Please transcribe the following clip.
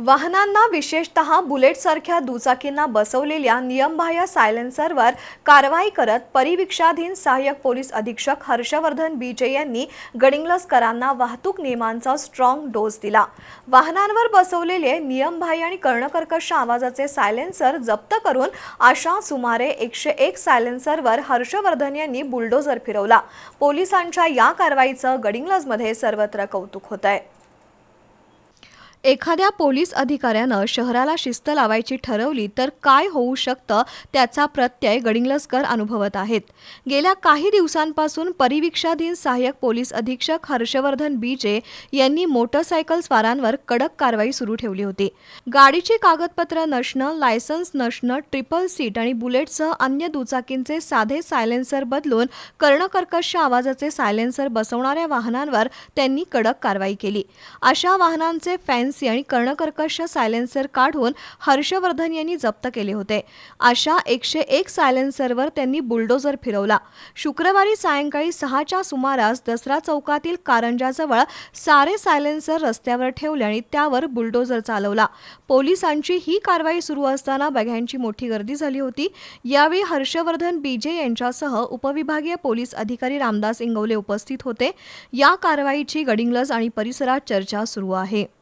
वाहनांना विशेषतः बुलेटसारख्या दुचाकींना बसवलेल्या नियमबाह्य सायलेन्सरवर कारवाई करत परिवीक्षाधीन सहाय्यक पोलीस अधीक्षक हर्षवर्धन बीजे यांनी गडिंग्लजकरांना वाहतूक नियमांचा स्ट्रॉंग डोस दिला. वाहनांवर बसवलेले नियमबाह्य आणि कर्णकर्कश आवाजाचे सायलेन्सर जप्त करून अशा सुमारे एकशे एक सायलेन्सरवर हर्षवर्धन यांनी बुलडोझर फिरवला. पोलिसांच्या या कारवाईचं गडिंग्लजमध्ये सर्वत्र कौतुक होत आहे एखाद्या पोलीस अधिकाऱ्यानं शहराला शिस्त लावायची ठरवली तर काय होऊ शकतं त्याचा प्रत्यय गडिंगलसकर अनुभवत आहेत. गेल्या काही दिवसांपासून परिवीक्षाधीन सहाय्यक पोलीस अधीक्षक हर्षवर्धन बीजे यांनी मोटरसायकल स्वारांवर कडक कारवाई सुरू ठेवली होती. गाडीची कागदपत्र नसणं लायसन्स नसणं ट्रिपल सीट आणि बुलेटसह अन्य दुचाकींचे साधे सायलेन्सर बदलून कर्णकर्कश आवाजाचे सायलेन्सर बसवणाऱ्या वाहनांवर त्यांनी कडक कारवाई केली. अशा वाहनांचे फॅन्सी आणि कर्णकर्कश सायलेन्सर काढून हर्षवर्धन यांनी जप्त केले होते. अशा एकशे एक सायलेन्सरवर त्यांनी बुलडोझर फिरवला. शुक्रवारी सायंकाळी सहाच्या सुमारास दसरा चौकातील कारंजाजवळ सारे सायलेन्सर रस्त्यावर ठेवले आणि त्यावर बुलडोझर चालवला. पोलिसांची ही कारवाई सुरू असताना बघ्यांची मोठी गर्दी झाली होती. यावेळी हर्षवर्धन बीजे यांच्यासह उपविभागीय पोलीस अधिकारी रामदास इंगवले उपस्थित होते. या कारवाईची गडिंग्लज आणि परिसरात चर्चा सुरू आहे.